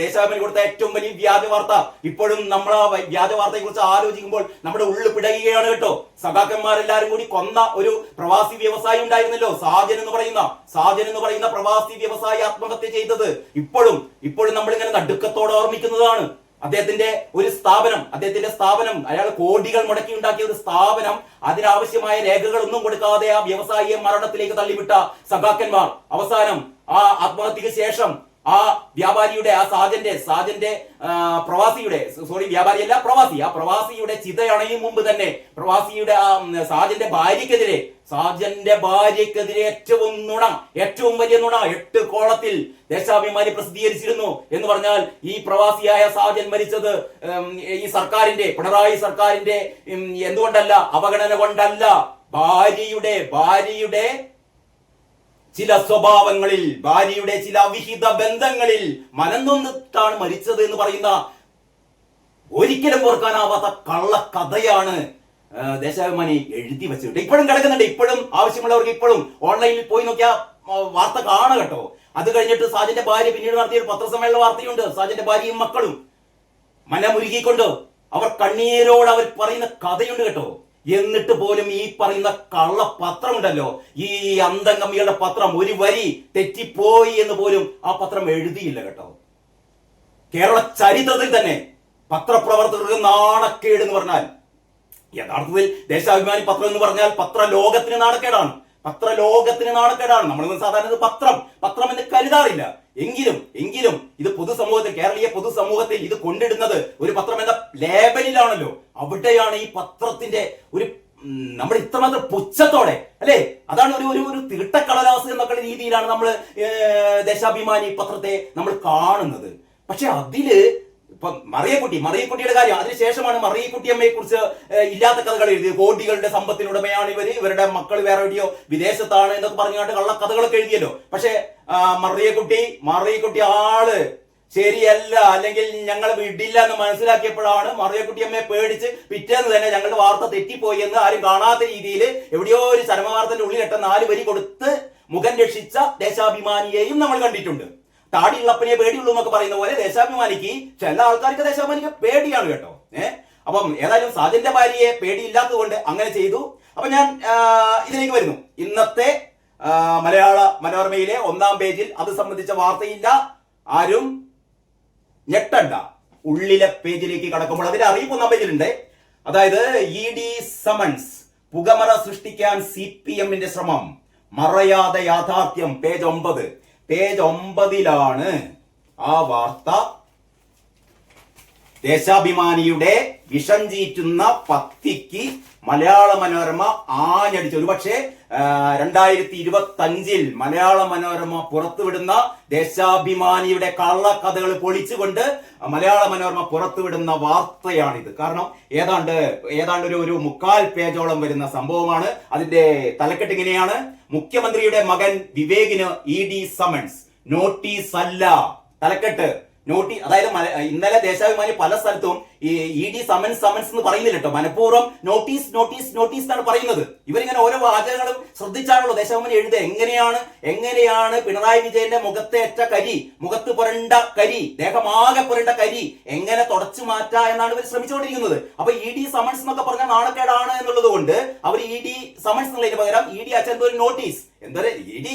ദേശാഭിമാനി കൊടുത്ത ഏറ്റവും വലിയ വ്യാജ വാർത്ത ഇപ്പോഴും നമ്മൾ ആ വ്യാജ വാർത്തയെ കുറിച്ച് ആലോചിക്കുമ്പോൾ നമ്മുടെ ഉള്ളിൽ പിടയുകയാണ് കേട്ടോ. സഖാക്കന്മാരെല്ലാരും കൂടി കൊന്ന ഒരു പ്രവാസി വ്യവസായി ഉണ്ടായിരുന്നല്ലോ. സാജൻ എന്ന് പറയുന്ന സാജൻ എന്ന് പറയുന്ന പ്രവാസി വ്യവസായി ആത്മഹത്യ ചെയ്തത് ഇപ്പോഴും ഇപ്പോഴും നമ്മൾ നമ്മളിങ്ങനെ നടുക്കത്തോടെ ഓർമ്മിക്കുന്നതാണ്. അദ്ദേഹത്തിന്റെ ഒരു സ്ഥാപനം അദ്ദേഹത്തിന്റെ സ്ഥാപനം അയാൾ കോടികൾ മുടക്കി ഉണ്ടാക്കിയ ഒരു സ്ഥാപനം അതിനാവശ്യമായ രേഖകളൊന്നും കൊടുക്കാതെ ആ വ്യവസായിയെ മരണത്തിലേക്ക് തള്ളിവിട്ട സഖാക്കന്മാർ. അവസാനം ആ ആത്മഹത്യക്ക് ശേഷം ആ വ്യാപാരിയുടെ ആ സാജന്റെ സാജന്റെ പ്രവാസിയുടെ സോറി വ്യാപാരിയല്ല പ്രവാസി. ആ പ്രവാസിയുടെ ചിതയണയും മുമ്പ് തന്നെ പ്രവാസിയുടെ ആ സാജന്റെ ഭാര്യക്കെതിരെ സാജന്റെ ഭാര്യക്കെതിരെ ഏറ്റവും നുണ ഏറ്റവും വലിയ നുണ എട്ട് കോളത്തിൽ ദേശാഭിമാനി പ്രസിദ്ധീകരിച്ചിരുന്നു എന്ന് പറഞ്ഞാൽ ഈ പ്രവാസിയായ സാജൻ മരിച്ചത് ഈ സർക്കാരിന്റെ പിണറായി സർക്കാരിന്റെ എന്തുകൊണ്ടല്ല അവഗണന കൊണ്ടല്ല. ഭാര്യയുടെ ഭാര്യയുടെ ചില സ്വഭാവങ്ങളിൽ ഭാര്യയുടെ ചില വിഹിത ബന്ധങ്ങളിൽ മനംനൊന്നിട്ടാണ് മരിച്ചത് എന്ന് പറയുന്ന ഒരിക്കലും ഓർക്കാനാവാത്ത കള്ള കഥയാണ് ദേശാഭിമാനി എഴുതി വെച്ചിട്ട് ഇപ്പോഴും കിടക്കുന്നുണ്ട്. ഇപ്പോഴും ആവശ്യമുള്ളവർക്ക് ഇപ്പോഴും ഓൺലൈനിൽ പോയി നോക്കിയാൽ വാർത്ത കാണുക കേട്ടോ. അത് കഴിഞ്ഞിട്ട് സാജന്റെ ഭാര്യ പിന്നീട് നടത്തിയ പത്രസമ്മേളന വാർത്തയുണ്ട്. സാജന്റെ ഭാര്യയും മക്കളും മനമുരുകിക്കൊണ്ട് അവർ കണ്ണീരോട് അവർ പറയുന്ന കഥയുണ്ട് കേട്ടോ. എന്നിട്ട് പോലും ഈ പറയുന്ന കള്ള പത്രമുണ്ടല്ലോ ഈ അന്തംഗമികളുടെ പത്രം ഒരു വരി തെറ്റിപ്പോയി എന്ന് പോലും ആ പത്രം എഴുതിയില്ല കേട്ടോ. കേരള ചരിത്രത്തിൽ തന്നെ പത്രപ്രവർത്തകർക്ക് നാണക്കേട് എന്ന് പറഞ്ഞാൽ യഥാർത്ഥത്തിൽ ദേശാഭിമാനി പത്രം എന്ന് പറഞ്ഞാൽ പത്ര ലോകത്തിന് നാണക്കേടാണ്. പത്ര ലോകത്തിന് നാണക്കേടാണ്. നമ്മൾ സാധാരണ പത്രം. പത്രം എന്ന് കരുതാറില്ല. എങ്കിലും എങ്കിലും ഇത് പൊതുസമൂഹത്തിൽ കേരളീയ പൊതുസമൂഹത്തിൽ ഇത് കൊണ്ടിടുന്നത് ഒരു പത്രം എന്ന ലേബലിലാണല്ലോ. അവിടെയാണ് ഈ പത്രത്തിന്റെ ഒരു നമ്മൾ ഇത്രമാത്രം പുച്ഛത്തോടെ അല്ലേ? അതാണ് ഒരു ഒരു ഒരു തീട്ടക്കടലാസ് എന്നൊക്കെ രീതിയിലാണ് നമ്മൾ ദേശാഭിമാനി പത്രത്തെ നമ്മൾ കാണുന്നത്. പക്ഷെ അതിൽ ഇപ്പൊ മറിയക്കുട്ടി മറിയക്കുട്ടിയുടെ കാര്യം. അതിനുശേഷമാണ് മറിയക്കുട്ടിയമ്മയെ കുറിച്ച് ഇല്ലാത്ത കഥകൾ എഴുതിയത്. കോടികളുടെ സമ്പത്തിനുടമയാണ് ഇവർ. ഇവരുടെ മക്കൾ വേറെ എവിടെയോ വിദേശത്താണ് എന്നൊക്കെ പറഞ്ഞുകൊണ്ട് കള്ള കഥകളൊക്കെ എഴുതിയല്ലോ. പക്ഷേ മറിയക്കുട്ടി മറിയക്കുട്ടി ആൾ ശരിയല്ല അല്ലെങ്കിൽ ഞങ്ങൾ വിടില്ല എന്ന് മനസ്സിലാക്കിയപ്പോഴാണ് മറിയക്കുട്ടിയമ്മയെ പേടിച്ച് പിറ്റേന്ന് തന്നെ ഞങ്ങളുടെ വാർത്ത തെറ്റിപ്പോയി എന്ന് ആരും കാണാത്ത രീതിയിൽ എവിടെയോ ഒരു ചരമവാർത്തന്റെ ഉള്ളിലിട്ട നാല് വരി കൊടുത്ത് മുഖം രക്ഷിച്ച ദേശാഭിമാനിയെയും നമ്മൾ കണ്ടിട്ടുണ്ട്. താടിയുള്ളപ്പനെ പേടിയുള്ളൂ എന്നൊക്കെ പറയുന്ന പോലെ ദേശാഭിമാനിക്ക് ചില ആൾക്കാർക്ക് ദേശാഭിമാനിക്ക് പേടിയാണ് കേട്ടോ. ഏഹ് അപ്പം ഏതായാലും സാജന്റെ ഭാര്യയെ പേടിയില്ലാത്തത് കൊണ്ട് അങ്ങനെ ചെയ്തു. അപ്പൊ ഞാൻ ഇതിലേക്ക് വരുന്നു. ഇന്നത്തെ മലയാള മനോരമയിലെ ഒന്നാം പേജിൽ അത് സംബന്ധിച്ച വാർത്തയില്ല. ആരും ഞെട്ടണ്ട. ഉള്ളിലെ പേജിലേക്ക് കടക്കുമ്പോൾ അതിന്റെ അറിയിപ്പ് ഒന്നാം പേജിലുണ്ട്. അതായത് ഇ ഡി സമൺസ് പുകമറ സൃഷ്ടിക്കാൻ സി പി എമ്മിന്റെ ശ്രമം മറയാതെ യാഥാർത്ഥ്യം പേജ് ഒമ്പത്. പേജ് ഒമ്പതിലാണ് ആ വാർത്ത. ദേശാഭിമാനിയുടെ വിഷം ചീറ്റുന്ന പത്തിക്ക് മലയാള മനോരമ ആഞ്ഞടിച്ചു. ഒരുപക്ഷെ രണ്ടായിരത്തി ഇരുപത്തി അഞ്ചിൽ മലയാള മനോരമ പുറത്തുവിടുന്ന ദേശാഭിമാനിയുടെ കള്ളക്കഥകൾ പൊളിച്ചുകൊണ്ട് മലയാള മനോരമ പുറത്തുവിടുന്ന വാർത്തയാണിത്. കാരണം ഏതാണ്ട് ഏതാണ്ട് ഒരു ഒരു മുക്കാൽ പേജോളം വരുന്ന സംഭവമാണ്. അതിന്റെ തലക്കെട്ട് ഇങ്ങനെയാണ്. മുഖ്യമന്ത്രിയുടെ മകൻ വിവേകിന് ഇ ഡി സമൻസ് നോട്ടീസ് അല്ല തലക്കെട്ട്. നോട്ടി അതായത് ഇന്നലെ ദേശാഭിമാനി പല സ്ഥലത്തും ഈ ഇ ഡി സമൻസ് സമൻസ് എന്ന് പറയുന്നില്ല കേട്ടോ. മനഃപൂർവം നോട്ടീസ് നോട്ടീസ് നോട്ടീസ് എന്നാണ് പറയുന്നത്. ഇവരിങ്ങനെ ഓരോ വാചകങ്ങളും ശ്രദ്ധിച്ചാണല്ലോ ദേശാഭിമാനി എഴുതുക. എങ്ങനെയാണ് എങ്ങനെയാണ് പിണറായി വിജയന്റെ മുഖത്തെ മുഖത്തേറ്റ കരി മുഖത്ത് പുരണ്ട കരി ദേഹമാകെ പുരണ്ട കരി എങ്ങനെ തുടച്ചു മാറ്റാ എന്നാണ് ഇവർ ശ്രമിച്ചുകൊണ്ടിരിക്കുന്നത്. അപ്പൊ ഇ ഡി സമൻസ് എന്നൊക്കെ പറഞ്ഞാൽ നാണക്കേടാണ് എന്നുള്ളത് കൊണ്ട് അവർ ഇ ഡി സമൻസ് എന്നുള്ളതിന് പകരം ഇ ഡി അച്ഛൻ ഒരു നോട്ടീസ് എന്താ ഇ ഡി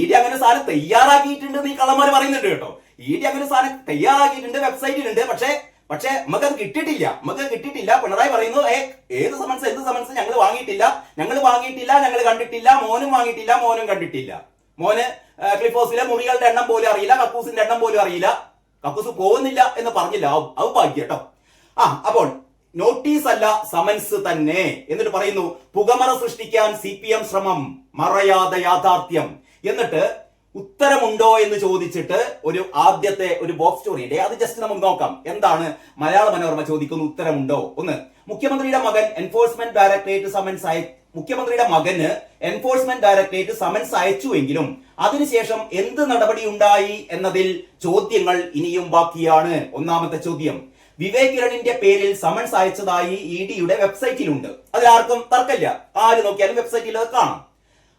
ഇ ഡി അങ്ങനെ സാധനം തയ്യാറാക്കിയിട്ടുണ്ട് ഈ കള്ളന്മാർ പറയുന്നുണ്ട് കേട്ടോ. ഇ ഡി അങ്ങനെ സാധനം തയ്യാറാക്കിയിട്ടുണ്ട് വെബ്സൈറ്റിലുണ്ട് പക്ഷേ പക്ഷേ നമുക്ക് അത് കിട്ടിയിട്ടില്ല. നമുക്ക് കിട്ടിയിട്ടില്ല. പിണറായി പറയുന്നു ഏ ഏത് സമൻസ് എന്ത് സമൻസ് ഞങ്ങൾ വാങ്ങിയിട്ടില്ല. ഞങ്ങൾ വാങ്ങിയിട്ടില്ല ഞങ്ങൾ കണ്ടിട്ടില്ല. മോനും വാങ്ങിയിട്ടില്ല മോനും കണ്ടിട്ടില്ല. മോന് ക്ലിഫോസിലെ മുറികളുടെ എണ്ണം പോലും അറിയില്ല കക്കൂസിന്റെ എണ്ണം പോലും അറിയില്ല. കക്കൂസ് പോകുന്നില്ല എന്ന് പറഞ്ഞില്ല. അത് ഭാഗ്യ കേട്ടോ. ആ അപ്പോൾ നോട്ടീസ് അല്ല സമൻസ് തന്നെ എന്നിട്ട് പറയുന്നു പുകമറ സൃഷ്ടിക്കാൻ സി ശ്രമം മറയാതെ യാഥാർത്ഥ്യം. എന്നിട്ട് ഉത്തരമുണ്ടോ എന്ന് ചോദിച്ചിട്ട് ഒരു ആദ്യത്തെ ഒരു ബോക്സ് സ്റ്റോറി ഉണ്ട് അത് ജസ്റ്റ് നമുക്ക് നോക്കാം. എന്താണ്? മലയാള മനോരമ ചോദിക്കുന്ന ഉത്തരമുണ്ടോ? ഒന്ന് മുഖ്യമന്ത്രിയുടെ മകൻ എൻഫോഴ്സ്മെന്റ് ഡയറക്ടറേറ്റ് സമൻസ് അയ മുഖ്യമന്ത്രിയുടെ മകന് എൻഫോഴ്സ്മെന്റ് ഡയറക്ടറേറ്റ് സമൻസ് അയച്ചുവെങ്കിലും അതിനുശേഷം എന്ത് നടപടി ഉണ്ടായി എന്നതിൽ ചോദ്യങ്ങൾ ഇനിയും ബാക്കിയാണ്. ഒന്നാമത്തെ ചോദ്യം വിവേക് കിരണിന്റെ പേരിൽ സമൻസ് അയച്ചതായി ഇ ഡിയുടെ വെബ്സൈറ്റിലുണ്ട് അതിൽ ആർക്കും തർക്കമില്ല. ആര് നോക്കിയാലും വെബ്സൈറ്റിൽ അത് കാണാം.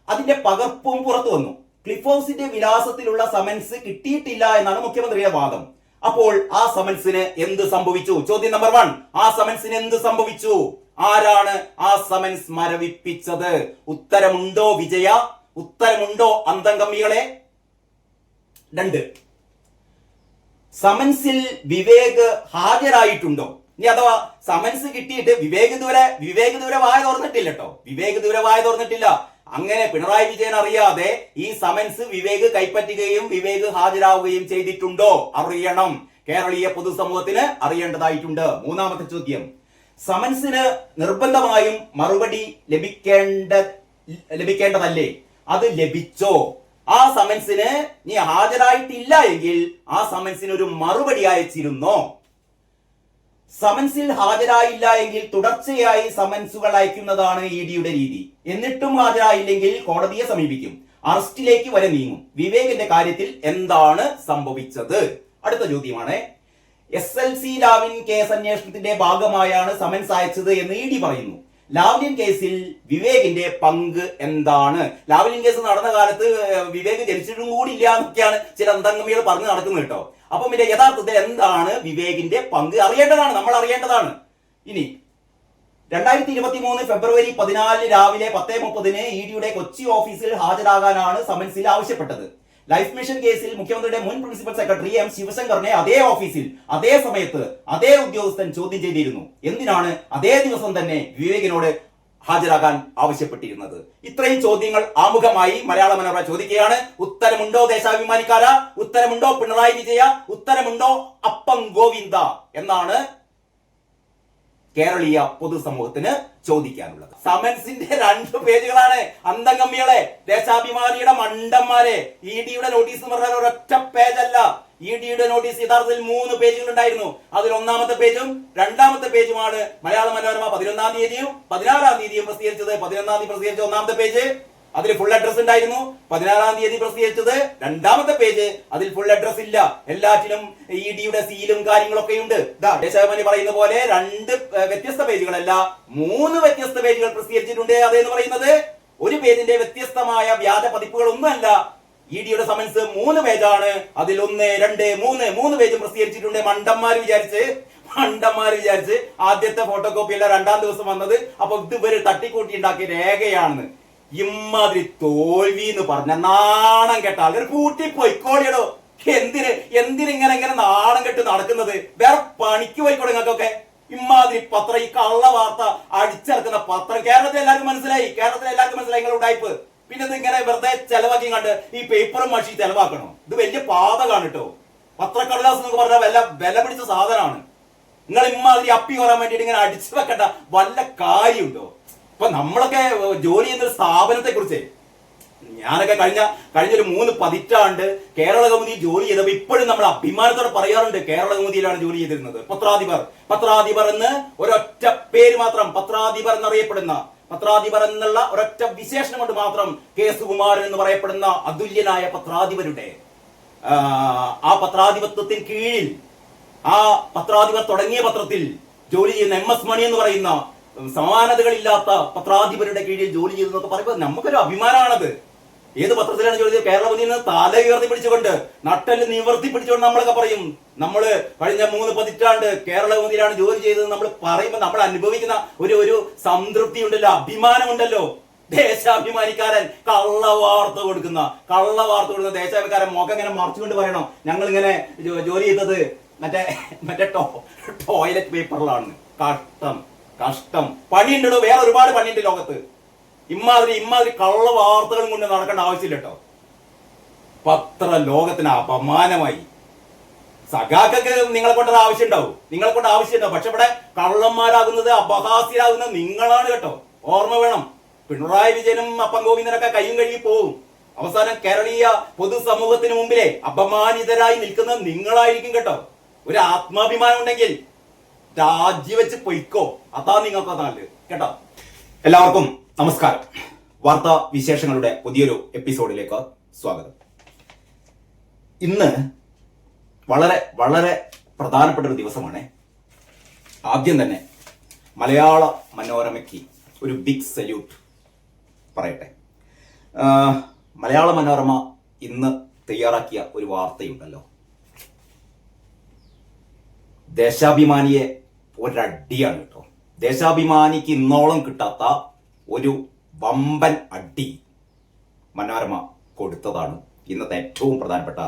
അതിന്റെ പകർപ്പും പുറത്തു വന്നു ക്ലിഫ് ഹൗസിന്റെ വിലാസത്തിലുള്ള സമൻസ് കിട്ടിയിട്ടില്ല എന്നാണ് മുഖ്യമന്ത്രിയുടെ വാദം. അപ്പോൾ ആ സമൻസിന് എന്ത് സംഭവിച്ചു? ചോദ്യം നമ്പർ വൺ ആ സമൻസിന് എന്ത് സംഭവിച്ചു? ആരാണ് ആ സമൻസ് മരവിപ്പിച്ചത്? ഉത്തരമുണ്ടോ വിജയ? ഉത്തരമുണ്ടോ അന്തംഗമ്മികളെ രണ്ട്. സമൻസിൽ വിവേക് ഹാജരായിട്ടുണ്ടോ? ഇനി അഥവാ സമൻസ് കിട്ടിയിട്ട് വിവേക് ദൂരെ വിവേക് ദൂരെ വായ തുറന്നിട്ടില്ല കേട്ടോ വിവേക് ദൂരെ വായ തുറന്നിട്ടില്ല. അങ്ങനെ പിണറായി വിജയൻ അറിയാതെ ഈ സമൻസ് വിവേക് കൈപ്പറ്റുകയും വിവേക് ഹാജരാവുകയും ചെയ്തിട്ടുണ്ടോ? അറിയണം. കേരളീയ പൊതുസമൂഹത്തിന് അറിയേണ്ടതായിട്ടുണ്ട്. മൂന്നാമത്തെ ചോദ്യം. സമൻസിന് നിർബന്ധമായും മറുപടി ലഭിക്കേണ്ട ലഭിക്കേണ്ടതല്ലേ? അത് ലഭിച്ചോ? ആ സമൻസിന് നീ ഹാജരായിട്ടില്ല എങ്കിൽ ആ സമൻസിന് ഒരു മറുപടി അയച്ചിരുന്നോ? സമൻസിൽ ഹാജരായില്ല എങ്കിൽ തുടർച്ചയായി സമൻസുകൾ അയക്കുന്നതാണ് ഇ ഡിയുടെ രീതി. എന്നിട്ടും ഹാജരായില്ലെങ്കിൽ കോടതിയെ സമീപിക്കും. അറസ്റ്റിലേക്ക് വരെ നീങ്ങും. വിവേകിന്റെ കാര്യത്തിൽ എന്താണ് സംഭവിച്ചത്? അടുത്ത ചോദ്യമാണ്. S L C Lavalin case അന്വേഷണത്തിന്റെ ഭാഗമായാണ് സമൻസ് അയച്ചത് എന്ന് ഇ ഡി പറയുന്നു. ലാവ്ലിൻ കേസിൽ വിവേകിന്റെ പങ്ക് എന്താണ്? ലാവ്ലിൻ കേസ് നടന്ന കാലത്ത് വിവേക് ജനിച്ചിട്ടും കൂടി ഇല്ല എന്നൊക്കെയാണ് ചില അന്തംഗമികൾ പറഞ്ഞു നടക്കുന്നത് കേട്ടോ. അപ്പം പിന്നെ യഥാർത്ഥത്തിൽ എന്താണ് വിവേകിന്റെ പങ്ക്? അറിയേണ്ടതാണ് നമ്മൾ അറിയേണ്ടതാണ്. ഇനി രണ്ടായിരത്തി ഇരുപത്തി മൂന്ന് ഫെബ്രുവരി പതിനാലിന് രാവിലെ പത്തേ മുപ്പതിന് ഇ ഡിയുടെ കൊച്ചി ഓഫീസിൽ ഹാജരാകാനാണ് സമൻസിൽ ആവശ്യപ്പെട്ടത്. ലൈഫ് മിഷൻ കേസിൽ മുഖ്യമന്ത്രിയുടെ മുൻ പ്രിൻസിപ്പൽ സെക്രട്ടറി എം ശിവശങ്കറിനെ അതേ ഓഫീസിൽ അതേ സമയത്ത് അതേ ഉദ്യോഗസ്ഥൻ ചോദ്യം ചെയ്തിരുന്നു. എന്തിനാണ് അതേ ദിവസം തന്നെ വിവേകിനോട് ഹാജരാകാൻ ആവശ്യപ്പെട്ടിരുന്നത്? ഇത്രയും ചോദ്യങ്ങൾ ആമുഖമായി മലയാള മനോരമ ചോദിക്കുകയാണ്. ഉത്തരമുണ്ടോ ദേശാഭിമാനിക്കാര? ഉത്തരമുണ്ടോ പിണറായി വിജയ? ഉത്തരമുണ്ടോ അപ്പം ഗോവിന്ദ? എന്നാണ് കേരളീയ പൊതുസമൂഹത്തിന് ചോദിക്കാനുള്ളത്. സമൻസിന്റെ രണ്ട് പേജുകളാണ് അന്തംഗമ്മികളെ ദേശാഭിമാനിയുടെ മണ്ടന്മാരെ. ഇ ഡിയുടെ നോട്ടീസ് എന്ന് പറഞ്ഞാൽ ഒരൊറ്റ പേജല്ല. ഇ ഡിയുടെ നോട്ടീസ് യഥാർത്ഥത്തിൽ മൂന്ന് പേജുകൾ ഉണ്ടായിരുന്നു അതിൽ ഒന്നാമത്തെ പേജും രണ്ടാമത്തെ പേജുമാണ് മലയാള മനോരമ പതിനൊന്നാം തീയതിയും പതിനാറാം തീയതിയും പ്രസിദ്ധീകരിച്ചത്. പതിനൊന്നാം തീയതി പ്രസിദ്ധീകരിച്ച ഒന്നാമത്തെ പേജ് അതിൽ ഫുൾ അഡ്രസ് ഉണ്ടായിരുന്നു. പതിനാറാം തീയതി പ്രസിദ്ധീകരിച്ചത്. രണ്ടാമത്തെ പേജ് അതിൽ ഫുൾ അഡ്രസ് ഇല്ല. എല്ലാറ്റിനും ഇ ഡിയുടെ സീലും കാര്യങ്ങളൊക്കെ ഉണ്ട്. ദേശാഭിമാനി പറയുന്ന പോലെ രണ്ട് വ്യത്യസ്ത പേജുകളല്ല മൂന്ന് വ്യത്യസ്ത പേജുകൾ പ്രസിദ്ധീകരിച്ചിട്ടുണ്ട്. അതെന്ന് പറയുന്നത് ഒരു പേജിന്റെ വ്യത്യസ്തമായ വ്യാജ പതിപ്പുകൾ ഒന്നുമല്ല. ഇ ഡിയുടെ സമൻസ് മൂന്ന് പേജാണ് അതിൽ ഒന്ന് രണ്ട് മൂന്ന് മൂന്ന് പേജും പ്രസിദ്ധീകരിച്ചിട്ടുണ്ട്. മണ്ടന്മാർ വിചാരിച്ച് മണ്ടന്മാർ വിചാരിച്ച് ആദ്യത്തെ ഫോട്ടോ കോപ്പി അല്ല രണ്ടാം ദിവസം വന്നത്. അപ്പൊ ഇതുവരെ തട്ടിക്കൂട്ടി ഉണ്ടാക്കിയ രേഖയാണെന്ന്. ഇമ്മാതിരി തോൽവി എന്ന് പറഞ്ഞ നാണം കെട്ട ആൾക്കാർ കൂട്ടി പൊയ്ക്കോളിയടോ എന്തിന് എന്തിനിങ്ങനെ ഇങ്ങനെ നാണം കെട്ട് നടക്കുന്നത്? വേറെ പണിക്ക് പോയിക്കോളെ നിങ്ങൾക്കൊക്കെ. ഇമ്മാതിരി പത്രം ഈ കള്ള വാർത്ത അടിച്ചിറക്കുന്ന പത്രം കേരളത്തിൽ എല്ലാവർക്കും മനസ്സിലായി. കേരളത്തിൽ എല്ലാവർക്കും മനസ്സിലായി നിങ്ങളുടെ ഉടായ്പ്. പിന്നെ ഇത് ഇങ്ങനെ വെറുതെ ചെലവാക്കി കണ്ട് ഈ പേപ്പറും മഷി ചെലവാക്കണോ? ഇത് വലിയ പാതകാണ് കേട്ടോ. പത്രക്കടലാസ് എന്നൊക്കെ പറഞ്ഞാൽ വല്ല വില പിടിച്ച സാധനമാണ്. നിങ്ങൾ ഇമ്മാതിരി അപ്പി പറയാൻ വേണ്ടിയിട്ട് ഇങ്ങനെ അടിച്ചു വെക്കേണ്ട വല്ല കാര്യമുണ്ടോ? ഇപ്പൊ നമ്മളൊക്കെ ജോലി ചെയ്യുന്ന സ്ഥാപനത്തെ കുറിച്ച് ഞാനൊക്കെ കഴിഞ്ഞ കഴിഞ്ഞ ഒരു മൂന്ന് പതിറ്റാണ്ട് കേരള കൗമുദി ജോലി ചെയ്തപ്പോൾ ഇപ്പോഴും നമ്മൾ അഭിമാനത്തോടെ പറയാറുണ്ട് കേരള കൗമുദിയിലാണ് ജോലി ചെയ്തിരുന്നത്. പത്രാധിപർ. പത്രാധിപർ എന്ന് ഒരൊറ്റ പേര് മാത്രം പത്രാധിപർ എന്നറിയപ്പെടുന്ന പത്രാധിപർ എന്നുള്ള ഒരൊറ്റ വിശേഷണം കൊണ്ട് മാത്രം കെ സുകുമാരൻ എന്ന് പറയപ്പെടുന്ന അതുല്യനായ പത്രാധിപരുടെ ആ, പത്രാധിപത്യത്തിന് കീഴിൽ ആ പത്രാധിപർ തുടങ്ങിയ പത്രത്തിൽ ജോലി ചെയ്യുന്ന എം എസ് മണി എന്ന് പറയുന്ന സമാനതകളില്ലാത്ത പത്രാധിപരുടെ കീഴിൽ ജോലി ചെയ്തു എന്നൊക്കെ പറയുമ്പോൾ നമുക്കൊരു അഭിമാനമാണത്. ഏത് പത്രത്തിലാണ് ജോലി ചെയ്തത്? കേരള നിന്ന് തല ഉയർത്തി പിടിച്ചുകൊണ്ട് നട്ടൽ നിവർത്തി പിടിച്ചുകൊണ്ട് നമ്മളൊക്കെ പറയും. നമ്മൾ കഴിഞ്ഞ മൂന്ന് പതിറ്റാണ്ട് കേരള മുതിലാണ് ജോലി ചെയ്തത് നമ്മൾ പറയുമ്പോൾ നമ്മൾ അനുഭവിക്കുന്ന ഒരു ഒരു സംതൃപ്തി ഉണ്ടല്ലോ അഭിമാനമുണ്ടല്ലോ. ദേശാഭിമാനിക്കാരൻ കള്ള വാർത്ത കൊടുക്കുന്ന കള്ള വാർത്ത കൊടുക്കുന്ന ദേശാഭിമാനിക്കാരൻ മുഖം ഇങ്ങനെ മറച്ചുകൊണ്ട് പറയണം. ഞങ്ങൾ ഇങ്ങനെ ജോലി ചെയ്തത് മറ്റേ മറ്റേ ടോയ്ലറ്റ് പേപ്പറിലാണ്. കഷ്ടം. കഷ്ടം. പണിയുണ്ടോ വേറെ ഒരുപാട് പണിയുണ്ട് ലോകത്ത്. ഇമാതിരി ഇമാതിരി കള്ള വാർത്തകളും കൊണ്ട് നടക്കേണ്ട ആവശ്യമില്ല കേട്ടോ പത്ര ലോകത്തിന് അപമാനമായി. സഖാക്കൊക്കെ നിങ്ങളെ കൊണ്ട് ആവശ്യം ഉണ്ടാവും നിങ്ങളെ കൊണ്ട് ആവശ്യം ഉണ്ടാവും പക്ഷെ ഇവിടെ കള്ളന്മാരാകുന്നത് അപഹാസ്യരാകുന്നത് നിങ്ങളാണ് കേട്ടോ. ഓർമ്മ വേണം. പിണറായി വിജയനും അപ്പം ഗോവിന്ദനൊക്കെ കൈയും കഴുകി പോവും. അവസാനം കേരളീയ പൊതുസമൂഹത്തിന് മുമ്പിലെ അപമാനിതരായി നിൽക്കുന്നത് നിങ്ങളായിരിക്കും കേട്ടോ. ഒരു ആത്മാഭിമാനം ഉണ്ടെങ്കിൽ രാജിവെച്ച് പൊയ്ക്കോ. അതാ നിങ്ങൾക്ക് നല്ലത്. കേട്ടോ? എല്ലാവർക്കും നമസ്കാരം. വാർത്താ വിശേഷങ്ങളുടെ പുതിയൊരു എപ്പിസോഡിലേക്ക് സ്വാഗതം. ഇന്ന് വളരെ വളരെ പ്രധാനപ്പെട്ട ഒരു ദിവസമാണ്. ആദ്യം തന്നെ മലയാള മനോരമയ്ക്ക് ഒരു ബിഗ് സല്യൂട്ട് പറയട്ടെ. മലയാള മനോരമ ഇന്ന് തയ്യാറാക്കിയ ഒരു വാർത്തയുണ്ടല്ലോ. ദേശാഭിമാനിയെ ഒരടിയാണ് കേട്ടോ. ദേശാഭിമാനിക്ക് ഇന്നോളം കിട്ടാത്ത ഒരു വമ്പൻ അടി മനോരമ കൊടുത്തതാണ് ഇന്നത്തെ ഏറ്റവും പ്രധാനപ്പെട്ട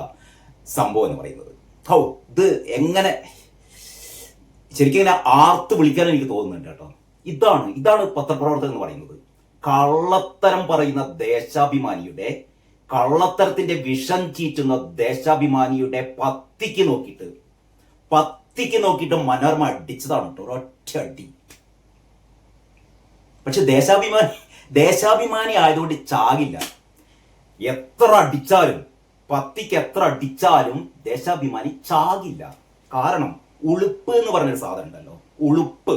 സംഭവം എന്ന് പറയുന്നത്. ഹൗ ഇത് എങ്ങനെ ശരിക്കും ഇങ്ങനെ ആർത്ത് വിളിക്കാൻ എനിക്ക് തോന്നുന്നുണ്ട് കേട്ടോ. ഇതാണ് ഇതാണ് പത്രപ്രവർത്തകൻ എന്ന് പറയുന്നത്. കള്ളത്തരം പറയുന്ന ദേശാഭിമാനിയുടെ കള്ളത്തരത്തിന്റെ വിഷം ചീറ്റുന്ന ദേശാഭിമാനിയുടെ പത്തിക്ക് നോക്കിയിട്ട് പത്തിക്ക് നോക്കിയിട്ട് മനോരമ അടിച്ചതാണ് കേട്ടോ ഒരൊറ്റ അടി. പക്ഷെ ദേശാഭിമാനി ദേശാഭിമാനി ആയതുകൊണ്ട് ചാകില്ല. എത്ര അടിച്ചാലും പത്തിക്ക് എത്ര അടിച്ചാലും ദേശാഭിമാനി ചാകില്ല. കാരണം ഉളുപ്പ് എന്ന് പറഞ്ഞൊരു സാധനം ഉണ്ടല്ലോ ഉളുപ്പ്.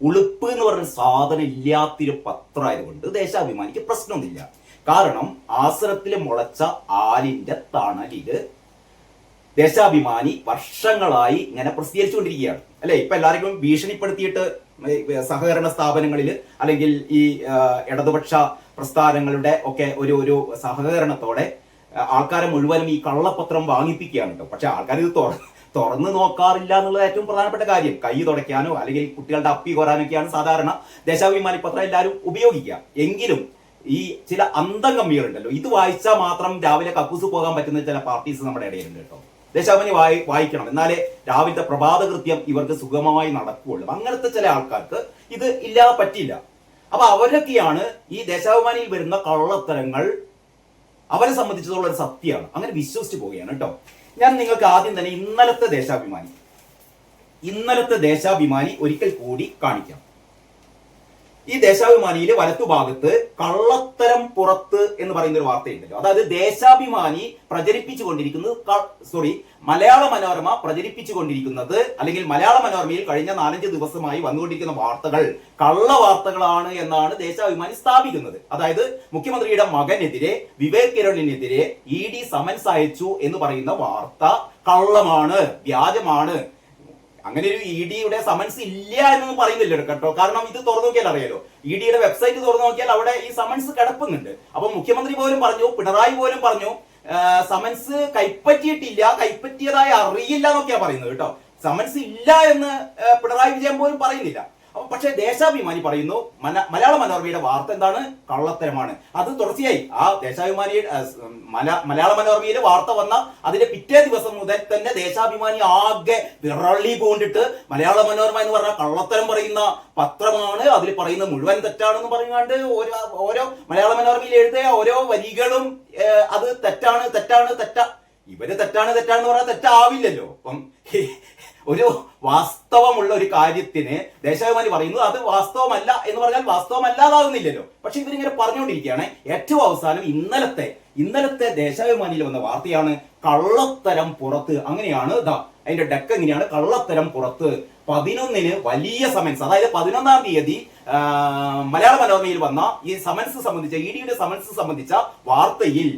ഉളുപ്പ് എന്ന് പറഞ്ഞൊരു സാധനം ഇല്ലാത്തൊരു പത്രമായതുകൊണ്ട് ദേശാഭിമാനിക്ക് പ്രശ്നമൊന്നുമില്ല. കാരണം ആസനത്തിൽ മുളച്ച ആലിന്റെ തണലിൽ ദേശാഭിമാനി വർഷങ്ങളായി ഇങ്ങനെ പ്രസിദ്ധീകരിച്ചുകൊണ്ടിരിക്കുകയാണ്. അല്ലെ? ഇപ്പൊ എല്ലാവർക്കും ഭീഷണിപ്പെടുത്തിയിട്ട് സഹകരണ സ്ഥാപനങ്ങളിൽ അല്ലെങ്കിൽ ഈ ഇടതുപക്ഷ പ്രസ്ഥാനങ്ങളുടെ ഒക്കെ ഒരു ഒരു സഹകരണത്തോടെ ആൾക്കാരെ മുഴുവനും ഈ കള്ളപ്പത്രം വാങ്ങിപ്പിക്കുകയാണ് കേട്ടോ. പക്ഷെ ആൾക്കാർ ഇത് തുറ തുറന്നു നോക്കാറില്ല എന്നുള്ളത് ഏറ്റവും പ്രധാനപ്പെട്ട കാര്യം. കൈ തുടയ്ക്കാനോ അല്ലെങ്കിൽ കുട്ടികളുടെ അപ്പി കോരാനൊക്കെയാണ് സാധാരണ ദേശാഭിമാനി പത്രം എല്ലാവരും ഉപയോഗിക്കുക. എങ്കിലും ഈ ചില അന്തം കമ്മികളുണ്ടല്ലോ ഇത് വായിച്ചാൽ മാത്രം രാവിലെ കക്കൂസ് പോകാൻ പറ്റുന്ന ചില പാർട്ടീസ് നമ്മുടെ ഇടയിലുണ്ട് കേട്ടോ. ദേശാഭിമാനി വായി വായിക്കണം. എന്നാലേ രാവിലത്തെ പ്രഭാത കൃത്യം ഇവർക്ക് സുഗമമായി നടക്കുകയുള്ളൂ അങ്ങനത്തെ ചില ആൾക്കാർക്ക് ഇത് ഇല്ലാതെ പറ്റില്ല അപ്പൊ അവരൊക്കെയാണ് ഈ ദേശാഭിമാനിയിൽ വരുന്ന കള്ളത്തരങ്ങൾ അവരെ സംബന്ധിച്ചിടത്തോളം ഒരു സത്യമാണ്. അങ്ങനെ വിശ്വസിച്ച് പോവുകയാണ് കേട്ടോ. ഞാൻ നിങ്ങൾക്ക് ആദ്യം തന്നെ ഇന്നലത്തെ ദേശാഭിമാനി ഇന്നലത്തെ ദേശാഭിമാനി ഒരിക്കൽ കൂടി കാണിക്കാം. ഈ ദേശാഭിമാനിയിലെ വലത്തുഭാഗത്ത് കള്ളത്തരം പുറത്ത് എന്ന് പറയുന്ന ഒരു വാർത്തയുണ്ടല്ലോ. അതായത് ദേശാഭിമാനി പ്രചരിപ്പിച്ചു കൊണ്ടിരിക്കുന്നത് സോറി മലയാള മനോരമ പ്രചരിപ്പിച്ചു കൊണ്ടിരിക്കുന്നത് അല്ലെങ്കിൽ മലയാള മനോരമയിൽ കഴിഞ്ഞ നാലഞ്ച് ദിവസമായി വന്നുകൊണ്ടിരിക്കുന്ന വാർത്തകൾ കള്ള വാർത്തകളാണ് എന്നാണ് ദേശാഭിമാനി സ്ഥാപിക്കുന്നത്. അതായത് മുഖ്യമന്ത്രിയുടെ മകനെതിരെ വിവേക് കിരണിനെതിരെ ഇ ഡി സമൻസ് അയച്ചു എന്ന് പറയുന്ന വാർത്ത കള്ളമാണ് വ്യാജമാണ്. അങ്ങനെ ഒരു ഇ ഡിയുടെ സമൻസ് ഇല്ല എന്നൊന്നും പറയുന്നില്ല കേട്ടോ. കാരണം ഇത് തുറന്നു നോക്കിയാൽ അറിയാലോ. ഇ ഡിയുടെ വെബ്സൈറ്റ് തുറന്നു നോക്കിയാൽ അവിടെ ഈ സമൻസ് കിടപ്പുന്നുണ്ട്. അപ്പൊ മുഖ്യമന്ത്രി പോലും പറഞ്ഞു പിണറായി പോലും പറഞ്ഞു സമൻസ് കൈപ്പറ്റിയിട്ടില്ല കൈപ്പറ്റിയതായി അറിയില്ല എന്നൊക്കെയാ പറയുന്നത് കേട്ടോ. സമൻസ് ഇല്ല എന്ന് പിണറായി വിജയൻ പോലും പറയുന്നില്ല. പക്ഷേ ദേശാഭിമാനി പറയുന്നു മലയാള മനോരമയുടെ വാർത്ത എന്താണ്? കള്ളത്തരമാണ്. അത് തുടർച്ചയായി ആ ദേശാഭിമാനി ആ, സ്, മല- മലയാള മനോരമയിലെ വാർത്ത വന്ന അതിന്റെ പിറ്റേ ദിവസം മുതൽ തന്നെ ദേശാഭിമാനി ആകെ വിറളി പോണ്ടിട്ട് മലയാള മനോരമ എന്ന് പറഞ്ഞ കള്ളത്തരം പറയുന്ന പത്രമാണ്. അതിൽ പറയുന്ന മുഴുവൻ തെറ്റാണെന്ന് പറയാണ്ട് ഓരോ ഓരോ മലയാള മനോരമയിൽ എഴുതിയ ഓരോ വരികളും അത് തെറ്റാണ് തെറ്റാണ് തെറ്റാ ഇവർ തെറ്റാണ് തെറ്റാണെന്ന് പറഞ്ഞാൽ തെറ്റാവില്ലല്ലോ. അപ്പം ഒരു വാസ്തവമുള്ള ഒരു കാര്യത്തിന് ദേശാഭിമാനി പറയുന്നത് അത് വാസ്തവമല്ല എന്ന് പറഞ്ഞാൽ വാസ്തവമല്ലാതാകുന്നില്ലല്ലോ പക്ഷെ ഇവരിങ്ങനെ പറഞ്ഞുകൊണ്ടിരിക്കുകയാണ്. ഏറ്റവും അവസാനം ഇന്നലത്തെ ഇന്നലത്തെ ദേശാഭിമാനിയിൽ വന്ന വാർത്തയാണ് കള്ളത്തരം പുറത്ത്. അങ്ങനെയാണ് ഇതാ അതിന്റെ ഡെക്ക് എങ്ങനെയാണ് കള്ളത്തരം പുറത്ത്. പതിനൊന്നിന് വലിയ സമൻസ് അതായത് പതിനൊന്നാം തീയതി മലയാള മനോരമയിൽ വന്ന ഈ സമൻസ് സംബന്ധിച്ച ഇ ഡിയുടെ സമൻസ് സംബന്ധിച്ച വാർത്തയിൽ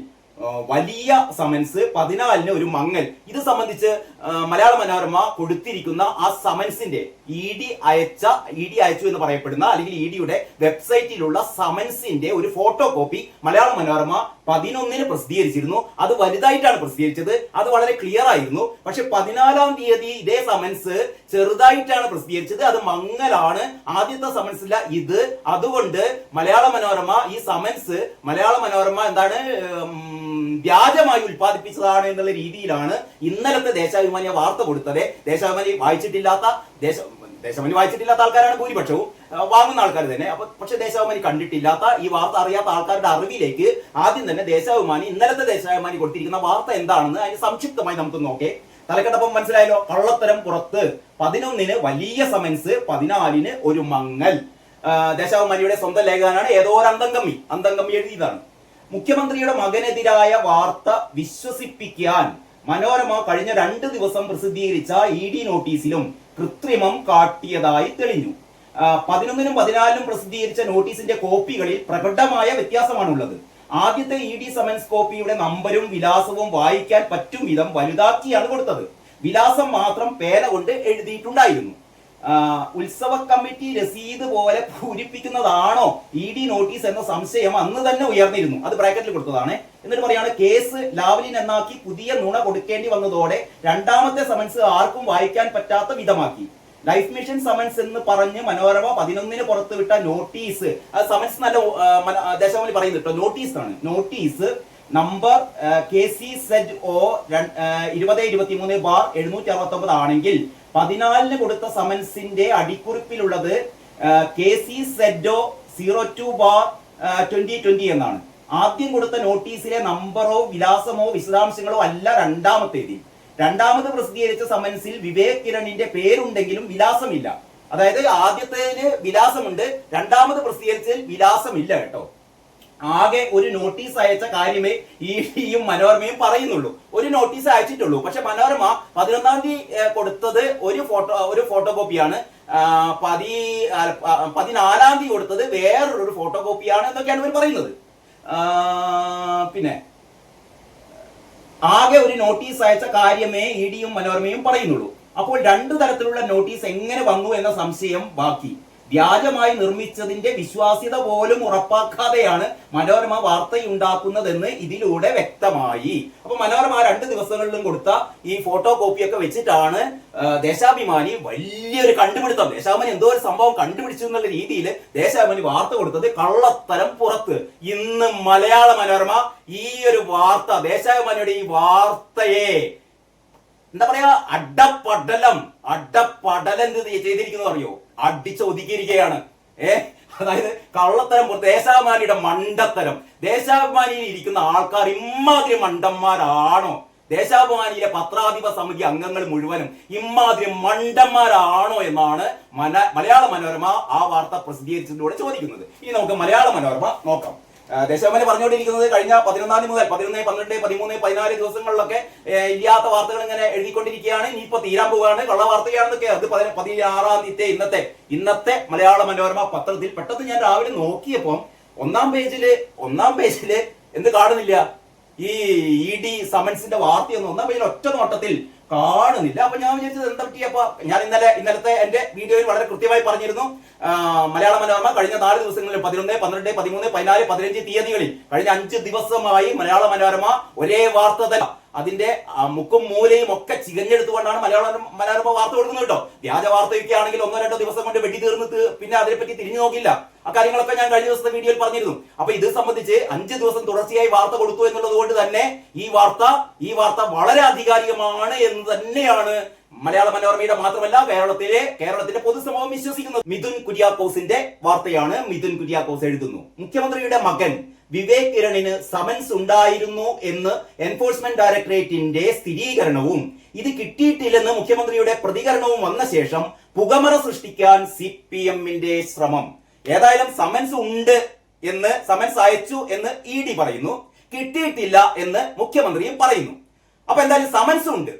വലിയ സമൻസ് പതിനാലിന് ഒരു മങ്ങൽ. ഇത് സംബന്ധിച്ച് മലയാള മനോരമ കൊടുത്തിരിക്കുന്ന ആ സമൻസിന്റെ ഇ ഡി അയച്ച ഇ ഡി അയച്ചു എന്ന് പറയപ്പെടുന്ന അല്ലെങ്കിൽ ഇ ഡിയുടെ വെബ്സൈറ്റിലുള്ള സമൻസിന്റെ ഒരു ഫോട്ടോ കോപ്പി മലയാള മനോരമ പതിനൊന്നിന് പ്രസിദ്ധീകരിച്ചിരുന്നു. അത് വലുതായിട്ടാണ് പ്രസിദ്ധീകരിച്ചത്. അത് വളരെ ക്ലിയർ ആയിരുന്നു. പക്ഷെ പതിനാലാം തീയതി ഇതേ സമൻസ് ചെറുതായിട്ടാണ് പ്രസിദ്ധീകരിച്ചത്. അത് മങ്ങലാണ്. ആദ്യത്തെ സമൻസ് ഇല്ല ഇത്. അതുകൊണ്ട് മലയാള മനോരമ ഈ സമൻസ് മലയാള മനോരമ എന്താണ് വ്യാജമായി ഉൽപ്പാദിപ്പിച്ചതാണ് എന്നുള്ള രീതിയിലാണ് ഇന്നലത്തെ ദേശാഭിമാനിയെ വാർത്ത കൊടുത്തത്. ദേശാഭിമാനി വായിച്ചിട്ടില്ലാത്ത ദേശ ദേശാഭിമാനി വായിച്ചിട്ടില്ലാത്ത ആൾക്കാരാണ് ഭൂരിപക്ഷവും. വാങ്ങുന്ന ആൾക്കാർ തന്നെ. അപ്പൊ പക്ഷെ ദേശാഭിമാനി കണ്ടിട്ടില്ലാത്ത ഈ വാർത്ത അറിയാത്ത ആൾക്കാരുടെ അറിവിലേക്ക് ആദ്യം തന്നെ ദേശാഭിമാനി ഇന്നലത്തെ ദേശാഭിമാനി കൊടുത്തിരിക്കുന്ന വാർത്ത എന്താണെന്ന് അതിന് സംക്ഷിപ്തമായി നമുക്ക് നോക്കേ. തലക്കെട്ടപ്പം മനസ്സിലായല്ലോ കള്ളത്തരം പുറത്ത്. പതിനൊന്നിന് വലിയ സമൻസ് പതിനാലിന് ഒരു മങ്ങൽ. ദേശാഭിമാനിയുടെ സ്വന്തം ലേഖകനാണ് ഏതോ ഒരു അന്തംഗമ്മി. അന്തംഗമ്മി എഴുതിയതാണ്. മുഖ്യമന്ത്രിയുടെ മകനെതിരായ വാർത്ത വിശ്വസിപ്പിക്കാൻ മനോരമ കഴിഞ്ഞ രണ്ട് ദിവസം പ്രസിദ്ധീകരിച്ച ഇ ഡി നോട്ടീസിലും കൃത്രിമം കാട്ടിയതായി തെളിഞ്ഞു. പതിനൊന്നിനും പതിനാലിനും പ്രസിദ്ധീകരിച്ച നോട്ടീസിന്റെ കോപ്പികളിൽ പ്രകടമായ വ്യത്യാസമാണുള്ളത്. ആദ്യത്തെ ഇ ഡി സമൻസ് കോപ്പിയുടെ നമ്പരും വിലാസവും വായിക്കാൻ പറ്റും വിധം വലുതാക്കിയാണ് കൊടുത്തത്. വിലാസം മാത്രം പേന കൊണ്ട് എഴുതിയിട്ടുണ്ടായിരുന്നു. ഉത്സവ കമ്മിറ്റി രസീത് പോലെ പൂരിപ്പിക്കുന്നതാണോ ഇ ഡി നോട്ടീസ് എന്ന സംശയം അന്ന് തന്നെ ഉയർന്നിരുന്നു. അത് ബ്രാക്കറ്റിൽ കൊടുത്തതാണ്. എന്നിട്ട് പറയാണ് കേസ് ലാവലിൻ എന്നാക്കി പുതിയ നുണ കൊടുക്കേണ്ടി വന്നതോടെ രണ്ടാമത്തെ സമൻസ് ആർക്കും വായിക്കാൻ പറ്റാത്ത വിധമാക്കി. ലൈഫ് മിഷൻ സമൻസ് എന്ന് പറഞ്ഞ് മനോരമ പതിനൊന്നിന് പുറത്തുവിട്ട നോട്ടീസ്. അത് സമൻസ് നല്ല ആ, പറയുന്നുണ്ടോ നോട്ടീസ് ആണ് notice number K C Z O ഇരുപത് ഇരുപത്തി മൂന്ന് ബാർ എഴുന്നൂറ്റി അറുപത്തി ഒമ്പത് ആണെങ്കിൽ പതിനാലിന് കൊടുത്ത സമൻസിന്റെ അടിക്കുറിപ്പിലുള്ളത് K C Z O zero two bar twenty twenty എന്നാണ്. ആദ്യം കൊടുത്ത നോട്ടീസിലെ നമ്പറോ വിലാസമോ വിശദാംശങ്ങളോ അല്ല രണ്ടാമത്തേതി രണ്ടാമത് പ്രസിദ്ധീകരിച്ച സമൻസിൽ വിവേക് കിരണിന്റെ പേരുണ്ടെങ്കിലും വിലാസമില്ല. അതായത് ആദ്യത്തേതിന് വിലാസമുണ്ട് രണ്ടാമത് പ്രസിദ്ധീകരിച്ചതിൽ വിലാസമില്ല കേട്ടോ. ആകെ ഒരു നോട്ടീസ് അയച്ച കാര്യമേ ഈ ഡിയും മനോരമയും പറയുന്നുള്ളൂ. ഒരു നോട്ടീസ് അയച്ചിട്ടുള്ളൂ. പക്ഷെ മനോരമ പതിനൊന്നാം തീയതി കൊടുത്തത് ഒരു ഫോട്ടോ ഒരു ഫോട്ടോ കോപ്പിയാണ് പതി പതിനാലാം തീയതി കൊടുത്തത് വേറൊരു ഫോട്ടോ കോപ്പിയാണ് എന്നൊക്കെയാണ് ഇവർ പറയുന്നത്. പിന്നെ ആകെ ഒരു നോട്ടീസ് അയച്ച കാര്യമേ ഇ ഡിയും മനോരമയും പറയുന്നുള്ളൂ. അപ്പോൾ രണ്ടു തരത്തിലുള്ള നോട്ടീസ് എങ്ങനെ വന്നു എന്ന സംശയം ബാക്കി. വ്യാജമായി നിർമ്മിച്ചതിന്റെ വിശ്വാസ്യത പോലും ഉറപ്പാക്കാതെയാണ് മനോരമ വാർത്തയുണ്ടാക്കുന്നതെന്ന് ഇതിലൂടെ വ്യക്തമായി. അപ്പൊ മനോരമ രണ്ട് ദിവസങ്ങളിലും കൊടുത്ത ഈ ഫോട്ടോ കോപ്പിയൊക്കെ വെച്ചിട്ടാണ് ദേശാഭിമാനി വലിയൊരു കണ്ടുപിടുത്തം. ദേശാഭിമാനി എന്തോ ഒരു സംഭവം കണ്ടുപിടിച്ചു എന്നുള്ള രീതിയിൽ ദേശാഭിമാനി വാർത്ത കൊടുത്തത് കള്ളത്തരം പുറത്ത്. ഇന്ന് മലയാള മനോരമ ഈ ഒരു വാർത്ത ദേശാഭിമാനിയുടെ ഈ വാർത്തയെ എന്താ പറയാ അഡപ്പടലം അഡപ്പടലം ചെയ്തിരിക്കുന്നു അറിയോ? അടിച്ച് ഒതുക്കിയിരിക്കുകയാണ് ഏ? അതായത് കള്ളത്തരം പുറത്ത് ദേശാഭിമാനിയുടെ മണ്ടത്തരം. ദേശാഭിമാനിയിൽ ഇരിക്കുന്ന ആൾക്കാർ ഇമ്മാതിരി മണ്ടന്മാരാണോ? ദേശാഭിമാനിയിലെ പത്രാധിപ സമിതി അംഗങ്ങൾ മുഴുവനും ഇമ്മാതിരി മണ്ടന്മാരാണോ എന്നാണ് മല മലയാള മനോരമ ആ വാർത്ത പ്രസിദ്ധീകരിച്ചതിലൂടെ ചോദിക്കുന്നത്. ഇനി നമുക്ക് മലയാള മനോരമ നോക്കാം. ദേശാഭിമാനി പറഞ്ഞുകൊണ്ടിരിക്കുന്നത് കഴിഞ്ഞ പതിനൊന്നാം തീയതി മുതൽ പതിനൊന്ന് പന്ത്രണ്ട് പതിമൂന്ന് പതിനാല് ദിവസങ്ങളിലൊക്കെ ഇല്ലാത്ത വാർത്തകൾ ഇങ്ങനെ എഴുതിക്കൊണ്ടിരിക്കുകയാണ്. ഇനിയിപ്പോ തീരാൻ പോവുകയാണ്. കള്ള വാർത്തയാണെന്നൊക്കെ അത് പതിന- പതിനാറാം തീയതി ഇന്നത്തെ ഇന്നത്തെ മലയാള മനോരമ പത്രത്തിൽ പെട്ടെന്ന് ഞാൻ രാവിലെ നോക്കിയപ്പോൾ ഒന്നാം പേജിൽ ഒന്നാം പേജിൽ എന്ത് കാണുന്നില്ല? ഈ ഇ ഡി സമൻസിന്റെ വാർത്തയൊന്നും. ഒന്നാം പേജിൽ ഒറ്റ നോട്ടത്തിൽ കാണുന്നില്ല. അപ്പൊ ഞാൻ വിചാരിച്ചത് എന്താ പറ്റി? അപ്പൊ ഞാൻ ഇന്നലെ ഇന്നലത്തെ എന്റെ വീഡിയോയിൽ വളരെ കൃത്യമായി പറഞ്ഞിരുന്നു. മലയാള മനോരമ കഴിഞ്ഞ നാല് ദിവസങ്ങളിൽ പതിനൊന്ന് പന്ത്രണ്ട് പതിമൂന്ന് പതിനാല് പതിനഞ്ച് തീയതികളിൽ കഴിഞ്ഞ അഞ്ച് ദിവസമായി മലയാള മനോരമ ഒരേ വാർത്ത തന്നെ. അതിന്റെ മുക്കും മൂലയും ഒക്കെ ചികഞ്ഞെടുത്തുകൊണ്ടാണ് മലയാള മനോരമ വാർത്ത കൊടുക്കുന്നത് കേട്ടോ. വ്യാജ വാർത്തയൊക്കെ ആണെങ്കിൽ ഒന്നോ രണ്ടോ ദിവസം കൊണ്ട് വെട്ടി തീർന്ന് പിന്നെ അതിനെപ്പറ്റി തിരിഞ്ഞു നോക്കില്ല. ആ കാര്യങ്ങളൊക്കെ ഞാൻ കഴിഞ്ഞ ദിവസത്തെ വീഡിയോയിൽ പറഞ്ഞിരുന്നു. അപ്പൊ ഇത് സംബന്ധിച്ച് അഞ്ച് ദിവസം തുടർച്ചയായി വാർത്ത കൊടുത്തു എന്നുള്ളത് കൊണ്ട് തന്നെ ഈ വാർത്ത ഈ വാർത്ത വളരെ അധികാരികമാണ് എന്ന് തന്നെയാണ് മലയാള മനോരമയുടെ മാത്രമല്ല കേരളത്തിലെ കേരളത്തിന്റെ പൊതുസമൂഹം വിശ്വസിക്കുന്നത്. മിഥുൻ കുര്യാക്കോസിന്റെ വാർത്തയാണ് മിഥുൻ കുര്യാക്കോസ് എഴുതുന്നു. മുഖ്യമന്ത്രിയുടെ മകൻ വിവേക് കിരണിന് സമൻസ് ഉണ്ടായിരുന്നു എന്ന് എൻഫോഴ്സ്മെന്റ് ഡയറക്ടറേറ്റിന്റെ സ്ഥിരീകരണവും ഇത് കിട്ടിയിട്ടില്ലെന്ന് മുഖ്യമന്ത്രിയുടെ പ്രതികരണവും വന്ന ശേഷം പുകമറ സൃഷ്ടിക്കാൻ സി പി എമ്മിന്റെ ശ്രമം. ഏതായാലും സമൻസ് ഉണ്ട് എന്ന് സമൻസ് അയച്ചു എന്ന് ഇ ഡി പറയുന്നു. കിട്ടിയിട്ടില്ല എന്ന് മുഖ്യമന്ത്രിയും പറയുന്നു. അപ്പൊ എന്തായാലും സമൻസ് ഉണ്ട്.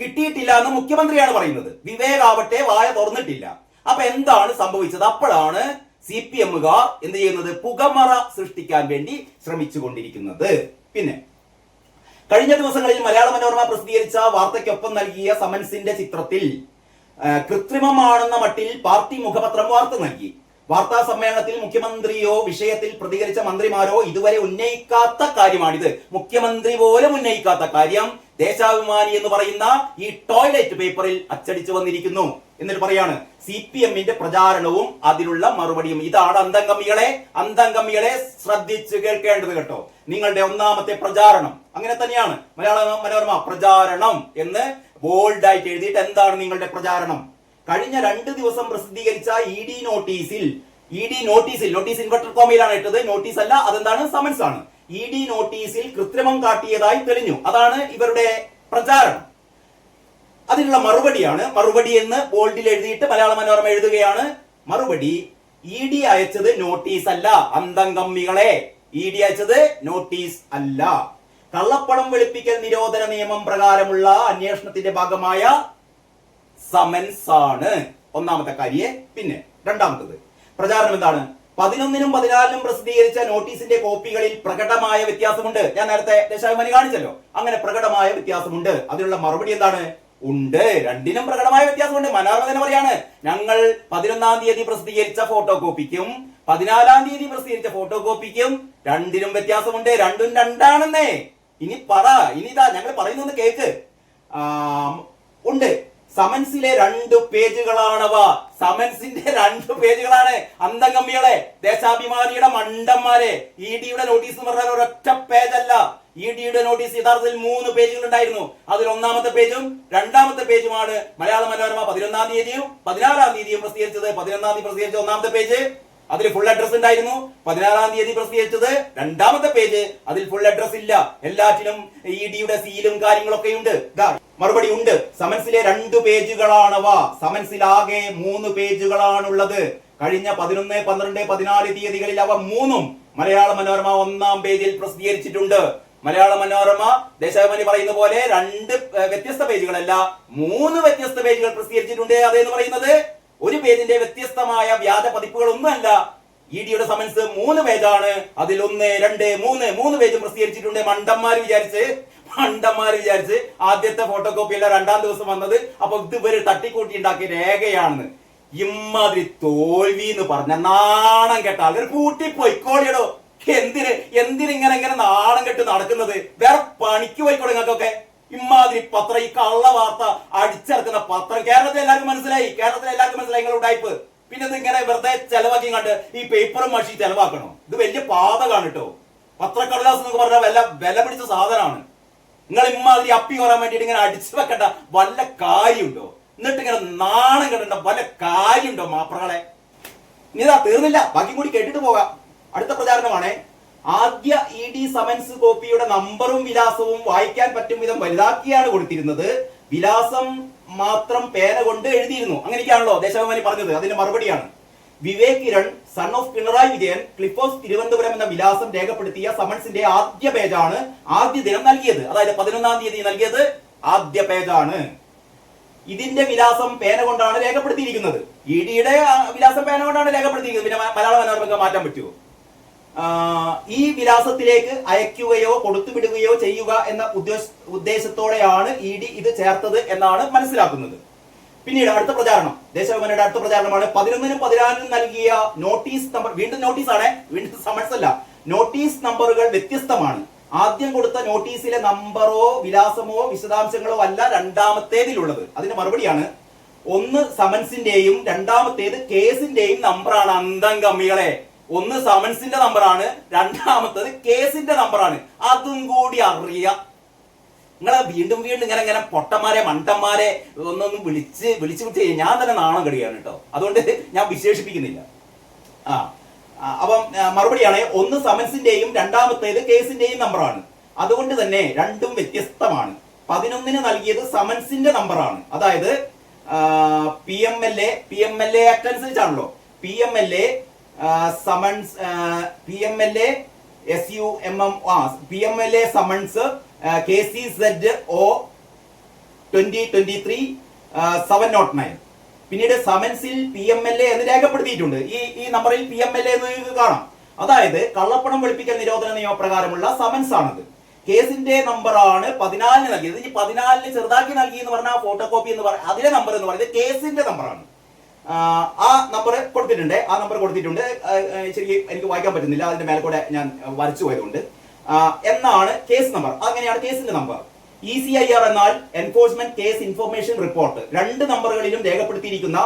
കിട്ടിയിട്ടില്ല എന്ന് മുഖ്യമന്ത്രിയാണ് പറയുന്നത്. വിവേകാവട്ടെ വായ തുറന്നിട്ടില്ല. അപ്പൊ എന്താണ് സംഭവിച്ചത്? അപ്പോഴാണ് സി പി എമ്മുകാർ എന്ത് ചെയ്യുന്നത്? പുകമറ സൃഷ്ടിക്കാൻ വേണ്ടി ശ്രമിച്ചു കൊണ്ടിരിക്കുന്നത് പിന്നെ കഴിഞ്ഞ ദിവസങ്ങളിൽ മലയാള മനോരമ പ്രസിദ്ധീകരിച്ച വാർത്തയ്ക്കൊപ്പം നൽകിയ സമൻസിന്റെ ചിത്രത്തിൽ കൃത്രിമമാണെന്ന മട്ടിൽ പാർട്ടി മുഖപത്രം വാർത്ത നൽകി. വാർത്താ സമ്മേളനത്തിൽ മുഖ്യമന്ത്രിയോ വിഷയത്തിൽ പ്രതികരിച്ച മന്ത്രിമാരോ ഇതുവരെ ഉന്നയിക്കാത്ത കാര്യമാണിത്. മുഖ്യമന്ത്രി പോലും ഉന്നയിക്കാത്ത കാര്യം ദേശാഭിമാനി എന്ന് പറയുന്ന ഈ ടോയ്ലറ്റ് പേപ്പറിൽ അച്ചടിച്ചു വന്നിരിക്കുന്നു. എന്നിട്ട് പറയാണ് സി പി എമ്മിന്റെ പ്രചാരണവും അതിലുള്ള മറുപടിയും. ഇതാണ് അന്തംഗമികളെ അന്തംഗമികളെ ശ്രദ്ധിച്ചു കേൾക്കേണ്ടത് കേട്ടോ. നിങ്ങളുടെ ഒന്നാമത്തെ പ്രചാരണം. അങ്ങനെ തന്നെയാണ്. മലയാള മനോരമ പ്രചാരണം എന്ന് ബോൾഡായിട്ട് എഴുതിയിട്ട് എന്താണ് നിങ്ങളുടെ പ്രചാരണം? കഴിഞ്ഞ രണ്ട് ദിവസം പ്രസിദ്ധീകരിച്ച ഇ ഡി നോട്ടീസിൽ ഇ ഡി നോട്ടീസിൽ നോട്ടീസ് ഇൻവെർട്ടർ കോമയിലാണ് ഇട്ടത്. നോട്ടീസ് അല്ല അതെന്താണ്? സമൻസ് ആണ്. ഇ ഡി നോട്ടീസിൽ കൃത്രിമം കാട്ടിയതായി തെളിഞ്ഞു. അതാണ് ഇവരുടെ പ്രചാരണം. അതിനുള്ള മറുപടിയാണ് മറുപടി എന്ന് ബോൾഡിൽ എഴുതിയിട്ട് മലയാള മനോരമ എഴുതുകയാണ്. മറുപടി ഇ ഡി അയച്ചത് നോട്ടീസ് അല്ല. അന്തംഗമ്മികളെ ഇ ഡി അയച്ചത് നോട്ടീസ് അല്ല. കള്ളപ്പണം വെളുപ്പിക്കൽ നിരോധന നിയമം പ്രകാരമുള്ള അന്വേഷണത്തിന്റെ ഭാഗമായ സമൻസ് ആണ്. ഒന്നാമത്തെ കാര്യേ പിന്നെ രണ്ടാമത്തത്. പ്രചാരണം എന്താണ്? പതിനൊന്നിനും പതിനാലിനും പ്രസിദ്ധീകരിച്ച നോട്ടീസിന്റെ കോപ്പികളിൽ പ്രകടമായ വ്യത്യാസമുണ്ട്. ഞാൻ നേരത്തെ ദേശാഭിമാനി കാണിച്ചല്ലോ. അങ്ങനെ പ്രകടമായ വ്യത്യാസമുണ്ട്. അതിനുള്ള മറുപടി എന്താണ്? ഉണ്ട്. രണ്ടിനും പ്രകടമായ വ്യത്യാസമുണ്ട്. മനോരമ തന്നെ പറയാണ് ഞങ്ങൾ പതിനൊന്നാം തീയതി പ്രസിദ്ധീകരിച്ച ഫോട്ടോ കോപ്പിക്കും പതിനാലാം തീയതി പ്രസിദ്ധീകരിച്ച ഫോട്ടോ കോപ്പിക്കും രണ്ടിനും വ്യത്യാസമുണ്ട്. രണ്ടും രണ്ടാണെന്നേ. ഇനി പറ. ഇനി ഇതാ ഞങ്ങൾ പറയുന്നത് കേക്ക്. ഉണ്ട്. സമൻസിലെ രണ്ട് പേജുകളാണവ. സമൻസിന്റെ രണ്ട് പേജുകളാണ്. അന്തംഗമ്മികളെ ദേശാഭിമാനിയുടെ മണ്ടന്മാരെ. ഇ ഡിയുടെ നോട്ടീസ് എന്ന് പറഞ്ഞാൽ ഒരൊറ്റ പേജല്ല. ഇ ഡിയുടെ നോട്ടീസ് യഥാർത്ഥത്തിൽ മൂന്ന് പേജുകൾ ഉണ്ടായിരുന്നു അതിൽ ഒന്നാമത്തെ പേജും രണ്ടാമത്തെ പേജുമാണ് മലയാള മനോരമ പതിനൊന്നാം തീയതിയും പതിനാറാം തീയതിയും പ്രസിദ്ധീകരിച്ചത്. പതിനൊന്നാം തീയതി പ്രസിദ്ധീകരിച്ച ഒന്നാമത്തെ പേജ് അതിൽ ഫുൾ അഡ്രസ് ഉണ്ടായിരുന്നു. പതിനാറാം തീയതി പ്രസിദ്ധീകരിച്ചത് രണ്ടാമത്തെ പേജ് അതിൽ ഫുൾ അഡ്രസ് ഇല്ല. എല്ലാറ്റിനും ഇ ഡിയുടെ സീലും കാര്യങ്ങളൊക്കെ ഉണ്ട് മറുപടി ഉണ്ട്. സമൻസിലെ രണ്ട് പേജുകളാണവ. സമൻസിലാകെ മൂന്ന് പേജുകളാണുള്ളത്. കഴിഞ്ഞ പതിനൊന്ന് പന്ത്രണ്ട് പതിനാല് തീയതികളിൽ അവ മൂന്നും മലയാള മനോരമ ഒന്നാം പേജിൽ പ്രസിദ്ധീകരിച്ചിട്ടുണ്ട്. മലയാള മനോരമ ദേശാഭിമാനി പറയുന്ന പോലെ രണ്ട് വ്യത്യസ്ത പേജുകളല്ല മൂന്ന് വ്യത്യസ്ത പേജുകൾ പ്രസിദ്ധീകരിച്ചിട്ടുണ്ട്. അതെന്ന് പറയുന്നത് ഒരു പേജിന്റെ വ്യത്യസ്തമായ വ്യാജ പതിപ്പുകൾ ഒന്നുമല്ല. ഇ ഡിയുടെ സമൻസ് മൂന്ന് പേജാണ്. അതിൽ ഒന്ന് രണ്ട് മൂന്ന് മൂന്ന് പേജ് പ്രസിദ്ധീകരിച്ചിട്ടുണ്ട്. മണ്ടന്മാർ വിചാരിച്ച് മണ്ടന്മാർ വിചാരിച്ച് ആദ്യത്തെ ഫോട്ടോ കോപ്പി അല്ല രണ്ടാം ദിവസം വന്നത്. അപ്പൊ ഇത് ഇവർ തട്ടിക്കൂട്ടി ഉണ്ടാക്കിയ രേഖയാണെന്ന്. ഇമ്മാതിരി തോൽവി എന്ന് പറഞ്ഞ നാണം കേട്ട ആൾക്കാർ കൂട്ടി പൊയ്ക്കോളിയടോ എന്തിന്? എന്തിനെ ഇങ്ങനെ നാണം കെട്ട് നടക്കുന്നത്? വേറെ പണിക്ക് പോയിക്കോളെ നിങ്ങൾക്കൊക്കെ. ഇമ്മാതിരി പത്രം ഈ കള്ള വാർത്ത അടിച്ചിറക്കുന്ന പത്രം. കേരളത്തിൽ എല്ലാവർക്കും മനസ്സിലായി. കേരളത്തിൽ എല്ലാവർക്കും മനസ്സിലായി നിങ്ങളുടെ ഉടായ്പ്. പിന്നെ ഇങ്ങനെ വെറുതെ ചെലവാക്കി കണ്ട് ഈ പേപ്പറും മഷി ചെലവാക്കണോ? ഇത് വലിയ പാതകാണ് കേട്ടോ. പത്രക്കടലാസ് എന്നൊക്കെ പറഞ്ഞാൽ വില വില പിടിച്ച സാധനമാണ്. നിങ്ങൾ ഇമാതിരി അപ്പി കോരാൻ വേണ്ടിയിട്ട് ഇങ്ങനെ അടിച്ചു വെക്കണ്ട വല്ല കാര്യമുണ്ടോ? എന്നിട്ട് ഇങ്ങനെ നാണം കെട്ടണ്ട വല്ല കാര്യമുണ്ടോ മാപ്രകളെ ഇനി ഇതാ തീർന്നില്ല. ബാക്കി കൂടി കേട്ടിട്ട് പോകാം. അടുത്ത പ്രചാരണമാണ്. ആദ്യ ഇ ഡി സമൻസ് കോപ്പിയുടെ നമ്പറും വിലാസവും വായിക്കാൻ പറ്റും വിധം വലുതാക്കിയാണ് കൊടുത്തിരുന്നത്. വിലാസം മാത്രം പേന കൊണ്ട് എഴുതിയിരുന്നു. അങ്ങനെയൊക്കെയാണല്ലോ ദേശാഭിമാനി പറഞ്ഞത്. അതിന്റെ മറുപടിയാണ്. Vivek Kiran son of Pinarayi Vijayan Cliff of Thiruvananthapuram എന്ന വിലാസം രേഖപ്പെടുത്തിയ സമൻസിന്റെ ആദ്യ പേജാണ് ആദ്യ ദിനം നൽകിയത്. അതായത് പതിനൊന്നാം തീയതി നൽകിയത് ആദ്യ പേജാണ്. ഇതിന്റെ വിലാസം പേന കൊണ്ടാണ് രേഖപ്പെടുത്തിയിരിക്കുന്നത്. ഇ ഡിയുടെ വിലാസം പേന കൊണ്ടാണ് രേഖപ്പെടുത്തിയിരിക്കുന്നത്. പിന്നെ മലയാള മനോരമയ്ക്ക് മാറ്റാൻ പറ്റുമോ? ഈ വിലാസത്തിലേക്ക് അയക്കുകയോ കൊടുത്തുവിടുകയോ ചെയ്യുക എന്ന ഉദ്ദേശ ഉദ്ദേശത്തോടെയാണ് ഇ ഡി ഇത് ചേർത്തത് എന്നാണ് മനസ്സിലാക്കുന്നത്. പിന്നീട് അടുത്ത പ്രചാരണം. ദേശാഭിമാനിയുടെ അടുത്ത പ്രചാരണമാണ്. പതിനൊന്നിനും പതിനാലിനും നൽകിയ നോട്ടീസ് നമ്പർ വീണ്ടും നോട്ടീസ് ആണ്. വീണ്ടും സമൻസ് അല്ല. നോട്ടീസ് നമ്പറുകൾ വ്യത്യസ്തമാണ്. ആദ്യം കൊടുത്ത നോട്ടീസിലെ നമ്പറോ വിലാസമോ വിശദാംശങ്ങളോ അല്ല രണ്ടാമത്തേതിലുള്ളത്. അതിന്റെ മറുപടിയാണ് ഒന്ന് സമൻസിന്റെയും രണ്ടാമത്തേത് കേസിന്റെയും നമ്പറാണ് അന്തം കമ്മികളെ. ഒന്ന് സമൻസിന്റെ നമ്പറാണ് രണ്ടാമത്തേത് കേസിന്റെ നമ്പറാണ് അതും കൂടി അറിയാം നിങ്ങളെ വീണ്ടും വീണ്ടും ഇങ്ങനെ ഇങ്ങനെ പൊട്ടന്മാരെ മണ്ടന്മാരെ ഒന്നൊന്നും വിളിച്ച് വിളിച്ചു വിട്ട് ഞാൻ തന്നെ നാണം കടിയാണ് കേട്ടോ. അതുകൊണ്ട് ഞാൻ വിശേഷിപ്പിക്കുന്നില്ല. ആ അപ്പം മറുപടിയാണ് ഒന്ന് സമൻസിന്റെയും രണ്ടാമത്തേത് കേസിന്റെയും നമ്പറാണ്. അതുകൊണ്ട് തന്നെ രണ്ടും വ്യത്യസ്തമാണ്. പതിനൊന്നിന് നൽകിയത് സമൻസിന്റെ നമ്പറാണ്. അതായത് P M L A P M L A act അനുസരിച്ചാണല്ലോ P M L A summons P M L A S U M M ആ P M L A summons K C Z O twenty twenty three seven not nine പിന്നീട് സമൻസിൽ P M L A എന്ന് രേഖപ്പെടുത്തിയിട്ടുണ്ട്. ഈ ഈ നമ്പറിൽ P M L A എന്ന് കാണാം. അതായത് കള്ളപ്പണം വെളുപ്പിക്കൽ നിരോധന നിയമപ്രകാരമുള്ള സമൻസ് ആണത് കേസിന്റെ നമ്പറാണ് പതിനാലിന് നൽകിയത്. ഈ പതിനാലിന് ചെറുതാക്കി നൽകി എന്ന് പറഞ്ഞാൽ ഫോട്ടോ കോപ്പി എന്ന് പറയുന്നത് അതിലെ നമ്പർ എന്ന് പറയുന്നത് കേസിന്റെ നമ്പറാണ്. ആ നമ്പർ കൊടുത്തിട്ടുണ്ട്. ആ നമ്പർ കൊടുത്തിട്ടുണ്ട്. ശരിക്കും എനിക്ക് വായിക്കാൻ പറ്റുന്നില്ല. അതിന്റെ മേലെ കൂടെ ഞാൻ വരച്ചു പോയതുകൊണ്ട്. എന്നാണ് കേസ് നമ്പർ അങ്ങനെയാണ് കേസിന്റെ number E C I R എന്നാൽ എൻഫോഴ്സ്മെന്റ് കേസ് ഇൻഫർമേഷൻ റിപ്പോർട്ട് രണ്ട് നമ്പറുകളിലും രേഖപ്പെടുത്തിയിരിക്കുന്ന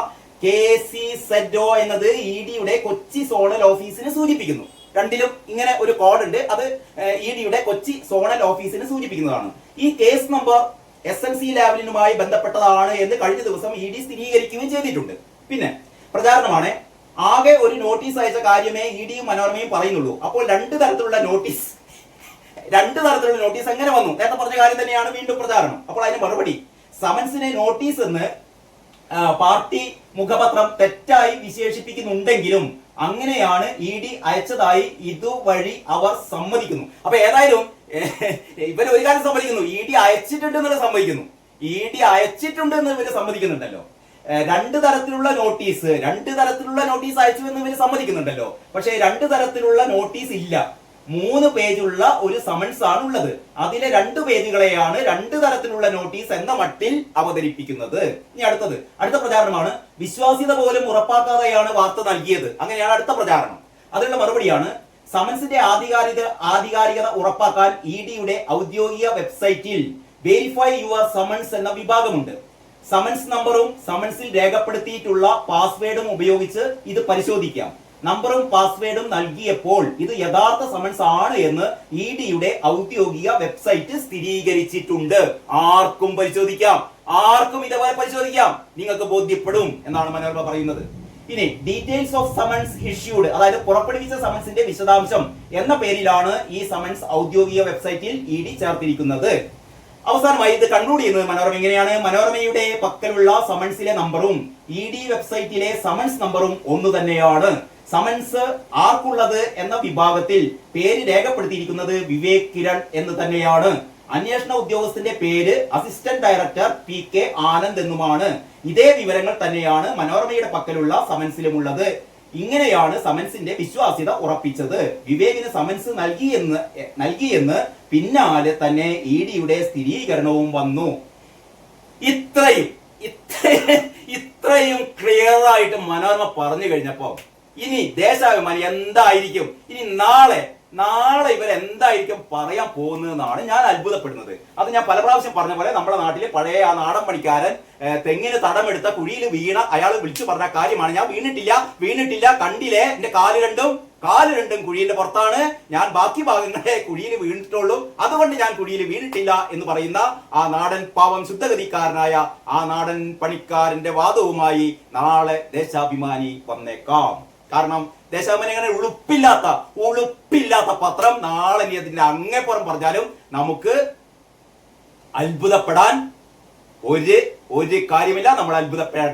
കെ സി സെഡോ എന്നത് ഇ ഡിയുടെ കൊച്ചി സോണൽ ഓഫീസിനെ സൂചിപ്പിക്കുന്നു. രണ്ടിലും ഇങ്ങനെ ഒരു കോഡ് ഉണ്ട്. അത് ഇ ഡിയുടെ കൊച്ചി സോണൽ ഓഫീസിനെ സൂചിപ്പിക്കുന്നതാണ്. ഈ case number S N C ലാബിനുമായി ബന്ധപ്പെട്ടതാണ് എന്ന് കഴിഞ്ഞ ദിവസം ഇ ഡി സ്ഥിരീകരിക്കുകയും ചെയ്തിട്ടുണ്ട്. പിന്നെ പ്രചാരണമാണ്. ആകെ ഒരു നോട്ടീസ് അയച്ച കാര്യമേ ഇ ഡിയും മനോരമയും പറയുന്നുള്ളൂ. അപ്പോൾ രണ്ട് തരത്തിലുള്ള നോട്ടീസ് രണ്ട് തരത്തിലുള്ള നോട്ടീസ് എങ്ങനെ വന്നു. നേരത്തെ പറഞ്ഞ കാര്യം തന്നെയാണ് വീണ്ടും പ്രചാരണം. അപ്പോൾ അതിന് മറുപടി സമൻസിനെ നോട്ടീസ് എന്ന് പാർട്ടി മുഖപത്രം തെറ്റായി വിശേഷിപ്പിക്കുന്നുണ്ടെങ്കിലും അങ്ങനെയാണ് ഇ ഡി അയച്ചതായി ഇതുവഴി അവർ സമ്മതിക്കുന്നു. അപ്പൊ ഏതായാലും ഇവർ ഒരു കാര്യം സമ്മതിക്കുന്നു. ഇ ഡി അയച്ചിട്ടുണ്ട് എന്നുള്ളത് സമ്മതിക്കുന്നു. ഇ ഡി അയച്ചിട്ടുണ്ട് എന്ന് ഇവർ സമ്മതിക്കുന്നുണ്ടല്ലോ. രണ്ട് തരത്തിലുള്ള നോട്ടീസ് രണ്ട് തരത്തിലുള്ള നോട്ടീസ് അയച്ചു എന്ന് ഇവർ സമ്മതിക്കുന്നുണ്ടല്ലോ. പക്ഷേ രണ്ട് തരത്തിലുള്ള നോട്ടീസ് ഇല്ല. മൂന്ന് പേജുള്ള ഒരു സമൻസ് ആണ് ഉള്ളത്. അതിലെ രണ്ട് പേജുകളെയാണ് രണ്ട് തരത്തിലുള്ള നോട്ടീസ് എന്ന മട്ടിൽ അവതരിപ്പിക്കുന്നത്. ഇനി അടുത്തത്. അടുത്ത പ്രചാരണമാണ് വിശ്വാസ്യത പോലും ഉറപ്പാക്കാതെയാണ് വാർത്ത നൽകിയത്. അങ്ങനെയാണ് അടുത്ത പ്രചാരണം. അതിനുള്ള മറുപടിയാണ് സമൻസിന്റെ ആധികാരിക ആധികാരികത ഉറപ്പാക്കാൻ ഇ ഡിയുടെ ഔദ്യോഗിക വെബ്സൈറ്റിൽ വെരിഫൈ യുവർ സമൻസ് എന്ന വിഭാഗമുണ്ട്. സമൻസ് നമ്പറും സമൻസിൽ രേഖപ്പെടുത്തിയിട്ടുള്ള പാസ്വേഡും ഉപയോഗിച്ച് ഇത് പരിശോധിക്കാം. നമ്പറും പാസ്വേഡും നൽകിയപ്പോൾ ഇത് യഥാർത്ഥ സമൻസ് ആണ് എന്ന് ഇ ഡിയുടെ ഔദ്യോഗിക വെബ്സൈറ്റ് സ്ഥിരീകരിച്ചിട്ടുണ്ട്. ആർക്കും പരിശോധിക്കാം. ആർക്കും ഇതേപോലെ പരിശോധിക്കാം. നിങ്ങൾക്ക് ബോധ്യപ്പെടും എന്നാണ് മനോരമ പറയുന്നത്. ഇനി ഡീറ്റെയിൽസ് ഓഫ് സമൻസ് ഇഷ്യൂഡ് അതായത് പുറപ്പെടുവിച്ച സമൻസിന്റെ വിശദാംശം എന്ന പേരിലാണ് ഈ സമൻസ് ഔദ്യോഗിക വെബ്സൈറ്റിൽ ഇ ഡി ചേർത്തിരിക്കുന്നത്. അവസാനമായി ഇത് കൺക്ലൂഡ് ചെയ്യുന്നത് മനോരമ ഇങ്ങനെയാണ്. മനോരമയുടെ പക്കലുള്ള സമൻസിലെ നമ്പറും ഇ ഡി വെബ്സൈറ്റിലെ സമൻസ് നമ്പറും ഒന്ന് തന്നെയാണ്. സമൻസ് ആർക്കുള്ളത് എന്ന വിഭാഗത്തിൽ പേര് രേഖപ്പെടുത്തിയിരിക്കുന്നത് വിവേക് കിരൺ എന്ന് തന്നെയാണ്. അന്വേഷണ ഉദ്യോഗസ്ഥന്റെ പേര് assistant director P K Anand എന്നുമാണ്. ഇതേ വിവരങ്ങൾ തന്നെയാണ് മനോരമയുടെ പക്കലുള്ള സമൻസിലുമുള്ളത് ഇങ്ങനെയാണ് സമൻസിന്റെ വിശ്വാസ്യത ഉറപ്പിച്ചത്. വിവേകിന് സമൻസ് നൽകിയെന്ന് നൽകിയെന്ന് പിന്നാലെ തന്നെ ഇ ഡിയുടെ സ്ഥിരീകരണവും വന്നു. ഇത്രയും ഇത്രയും ഇത്രയും ക്ലിയർ ആയിട്ട് മനോരമ പറഞ്ഞു കഴിഞ്ഞപ്പോ ഇനി ദേശാഭിമാനി എന്തായിരിക്കും? ഇനി നാളെ നാളെ ഇവർ എന്തായിരിക്കും പറയാൻ പോകുന്നതെന്നാണ് ഞാൻ അത്ഭുതപ്പെടുന്നത്. അത് ഞാൻ പല പ്രാവശ്യം പറഞ്ഞ പോലെ നമ്മുടെ നാട്ടിലെ പഴയ ആ നാടൻ പണിക്കാരൻ തെങ്ങിന് തടമെടുത്ത കുഴിയിൽ വീണ അയാൾ വിളിച്ചു പറഞ്ഞ കാര്യമാണ്. ഞാൻ വീണിട്ടില്ല വീണിട്ടില്ല കണ്ടില്ലേ? എന്റെ കാൽ രണ്ടും കാൽ രണ്ടും കുഴിയുടെ പുറത്താണ്. ഞാൻ ബാക്കി ഭാഗങ്ങളെ കുഴിയിൽ വീണിട്ടുള്ളൂ. അതുകൊണ്ട് ഞാൻ കുഴിയിൽ വീണിട്ടില്ല എന്ന് പറയുന്ന ആ നാടൻ പാവം ശുദ്ധഗതിക്കാരനായ ആ നാടൻ പണിക്കാരന്റെ വാദവുമായി നാളെ ദേശാഭിമാനി വന്നേക്കാം. കാരണം ദേശാഭിമാനി അങ്ങനെ ഉളുപ്പില്ലാത്ത ഉളുപ്പില്ലാത്ത പത്രം നാളെ ഇനി അതിന്റെ അങ്ങേപ്പുറം പറഞ്ഞാലും നമുക്ക് അത്ഭുതപ്പെടാൻ ഒരു ഒരു കാര്യമില്ല. നമ്മൾ അത്ഭുതപ്പെടാൻ